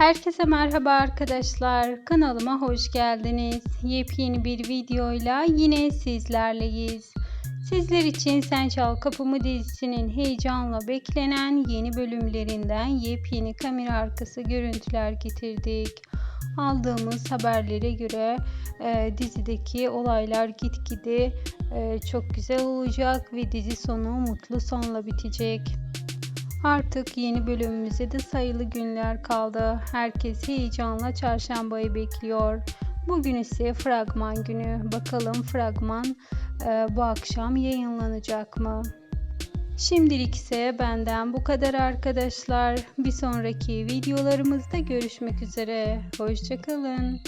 Herkese merhaba arkadaşlar. Kanalıma hoş geldiniz. Yepyeni bir videoyla yine sizlerleyiz. Sizler için Sen Çal Kapımı dizisinin heyecanla beklenen yeni bölümlerinden yepyeni kamera arkası görüntüler getirdik. Aldığımız haberlere göre e, dizideki olaylar gitgide e, çok güzel olacak ve dizi sonu mutlu sonla bitecek. Artık yeni bölümümüze de sayılı günler kaldı. Herkes heyecanla çarşambayı bekliyor. Bugün ise fragman günü. Bakalım fragman e, bu akşam yayınlanacak mı? Şimdilik ise benden bu kadar arkadaşlar. Bir sonraki videolarımızda görüşmek üzere. Hoşçakalın.